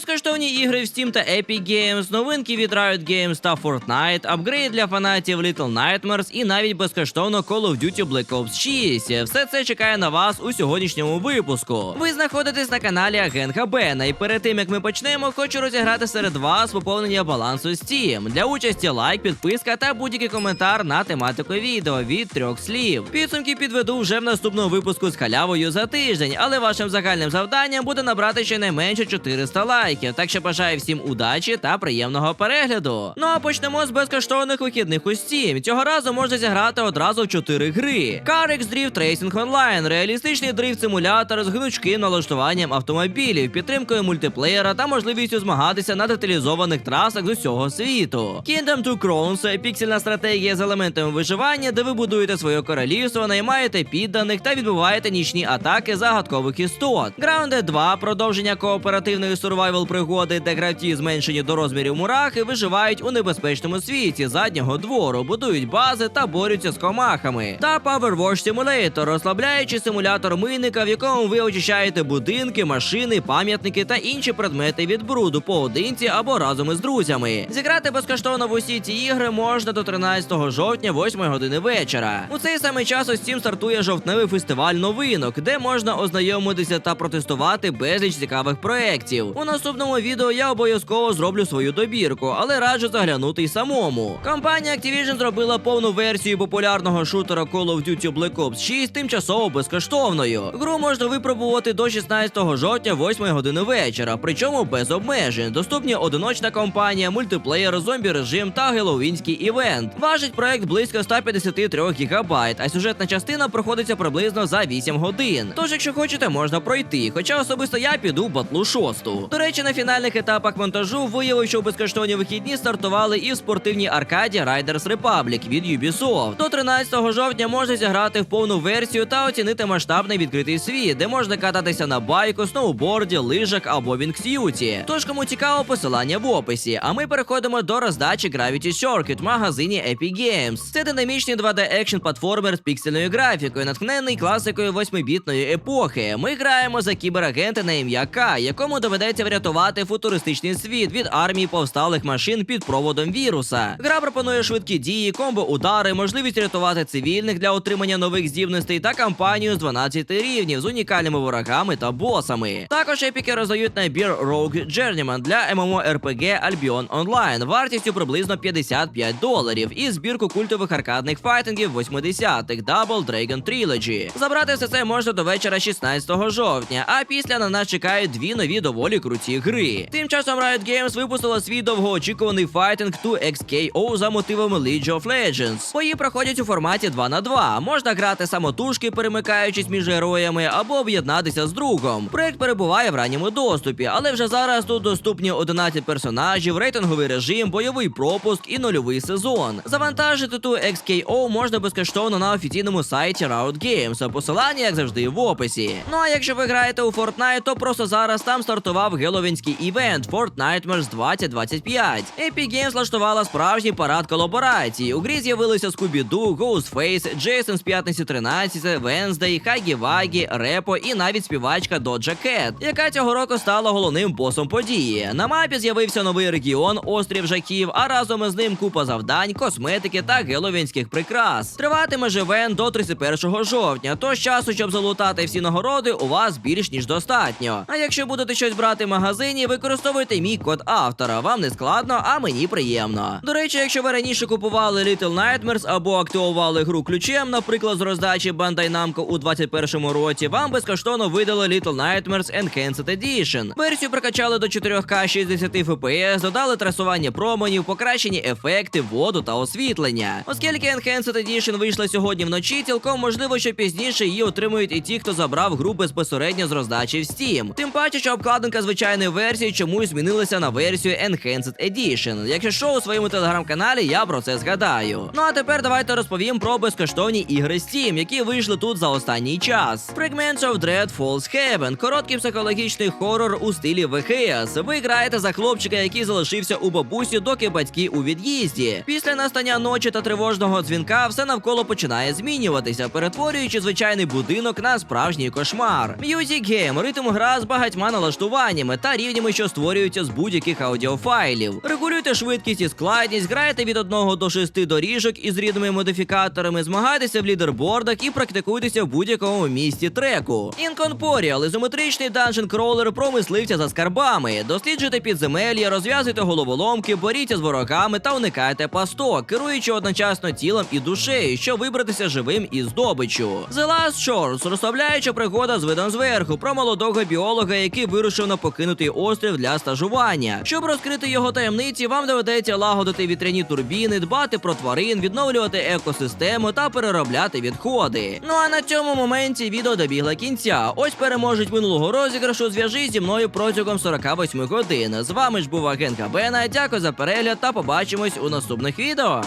Безкоштовні ігри в Steam та Epic Games, новинки від Riot Games та Fortnite, апгрейд для фанатів Little Nightmares і навіть безкоштовно Call of Duty Black Ops 6. Все це чекає на вас у сьогоднішньому випуску. Ви знаходитесь на каналі Агент Бена, і перед тим як ми почнемо, хочу розіграти серед вас поповнення балансу Steam. Для участі лайк, підписка та будь-який коментар на тематику відео від трьох слів. Підсумки підведу вже в наступному випуску з халявою за тиждень, але вашим загальним завданням буде набрати щонайменше 400 лайків. Так що бажаю всім удачі та приємного перегляду. Ну а почнемо з безкоштовних вихідних у Steam. Цього разу можна зіграти одразу в 4 гри: CarX Drift Racing Online, реалістичний дрифт-симулятор з гнучким налаштуванням автомобілів, підтримкою мультиплеєра та можливістю змагатися на деталізованих трасах з усього світу. Kingdom Two Crowns – піксельна стратегія з елементами виживання, де ви будуєте своє королівство, наймаєте підданих та відбуваєте нічні атаки загадкових істот. Grounded 2 – продовження кооперативної сурвайвал пригоди, де гравці зменшені до розмірів мурахи виживають у небезпечному світі заднього двору, будують бази та борються з комахами. Та Power Wash Simulator – розслабляючий симулятор мийника, в якому ви очищаєте будинки, машини, пам'ятники та інші предмети від бруду поодинці або разом із друзями. Зіграти безкоштовно в усі ці ігри можна до 13 жовтня, 8 години вечора. У цей самий час у Steam стартує жовтневий фестиваль новинок, де можна ознайомитися та протестувати безліч цікавих проєктів. У наступному відео я обов'язково зроблю свою добірку, але раджу заглянути й самому. Компанія Activision зробила повну версію популярного шутера Call of Duty Black Ops 6 тимчасово безкоштовною. Гру можна випробувати до 16 жовтня, 8 години вечора, причому без обмежень. Доступні одиночна кампанія, мультиплеєр, зомбі режим та геловінський івент. Важить проект близько 153 гігабайт, а сюжетна частина проходиться приблизно за 8 годин. Тож, якщо хочете, можна пройти. Хоча особисто я піду в батлу шосту. До речі, на фінальних етапах монтажу виявив, що безкоштовні вихідні стартували і в спортивній аркаді Riders Republic від Ubisoft. До 13 жовтня можна зіграти в повну версію та оцінити масштабний відкритий світ, де можна кататися на байку, сноуборді, лижах або вінгс'юті. Тож, кому цікаво, посилання в описі. А ми переходимо до роздачі Gravity Circuit в магазині Epic Games. Це динамічний 2D екшн платформер з піксельною графікою, натхнений класикою 8-бітної епохи. Ми граємо за кіберагента на ім'я К, якому доведеться врятувати футуристичний світ від армії повсталих машин під проводом віруса. Гра пропонує швидкі дії, комбо удари, можливість рятувати цивільних для отримання нових здібностей та кампанію з 12 рівнів з унікальними ворогами та босами. Також епіки роздають набір Rogue Journeyman для MMORPG Albion Online вартістю приблизно 55 доларів і збірку культових аркадних файтингів 80-х Double Dragon Trilogy. Забрати все це можна до вечора 16 жовтня, а після на нас чекають дві нові доволі круті гри. Тим часом Riot Games випустила свій довгоочікуваний файтинг 2XKO за мотивами League of Legends. Бої проходять у форматі 2 на 2. Можна грати самотужки, перемикаючись між героями, або об'єднатися з другом. Проект перебуває в ранньому доступі, але вже зараз тут доступні 11 персонажів, рейтинговий режим, бойовий пропуск і нульовий сезон. Завантажити ту XKO можна безкоштовно на офіційному сайті Riot Games. а Посилання, як завжди, в описі. Ну а якщо ви граєте у Fortnite, то просто зараз там стартував геловінський івент Fortnite 2025. Epic Games влаштувала справжній парад колаборацій. У грі з'явилися Scooby-Doo, Ghostface, Джейсон з п'ятниці 13, Wednesday, Хагі Вагі, Репо і навіть співачка Доджа Кет, яка цього року стала головним босом події. На мапі з'явився новий регіон Острів Жаків, а разом із ним купа завдань, косметики та геловінських прикрас. Триватиме живен до 31 жовтня. Тож часу, щоб залутати всі нагороди, у вас більш ніж достатньо. А якщо будете щось брати в магазині, використовуйте мій код автора. Вам не складно, а мені приємно. До речі, якщо ви раніше купували Little Nightmares або активували гру ключем, наприклад, з роздачі Bandai Namco у 21-му році, вам безкоштовно видали Little Nightmares Enhanced Edition. Версію прокачали до 4К 60 FPS, додали трасування променів, покращені ефекти, воду та освітлення. Оскільки Enhanced Edition вийшла сьогодні вночі, цілком можливо, що пізніше її отримують і ті, хто забрав гру безпосередньо з роздачі в Steam. Тим паче, що обкладинка звичайної версії чомусь змінилася на версію Enhanced Edition. Якщо що, у своєму телеграм-каналі я про це згадаю. Ну а тепер давайте розповім про безкоштовні ігри Steam, які вийшли тут за останній час. Fragments of Dread Falls Heaven короткий психологічний хорор у стилі ВХС. Ви граєте за хлопчика, який залишився у бабусі, доки батьки у від'їзді. Після настання ночі та тривожного дзвінка все навколо починає змінюватися, перетворюючи звичайний будинок на справжній кошмар. Music Game – ритм гра з багатьма налаштуваннями та та рівнями, що створюються з будь-яких аудіофайлів. Регулюйте швидкість і складність, грайте від 1 до 6 доріжок із рідними модифікаторами, змагайтеся в лідербордах і практикуйтеся в будь-якому місці треку. Інконпоріал ізометричний данжен кролер про мисливця за скарбами. Досліджуйте підземелля, розв'язуйте головоломки, боріться з ворогами та уникайте пасток, керуючи одночасно тілом і душею, щоб вибратися живим із здобичу. The Last Shores – розслабляюча пригода з видом зверху про молодого біолога, який вирушив на покинутий острів для стажування. Щоб розкрити його таємниці, вам доведеться лагодити вітряні турбіни, дбати про тварин, відновлювати екосистему та переробляти відходи. Ну а на цьому моменті відео добігло кінця. Ось переможець минулого розіграшу. Зв'яжись зі мною протягом 48 годин. З вами ж був агент Бена. Дякую за перегляд та побачимось у наступних відео.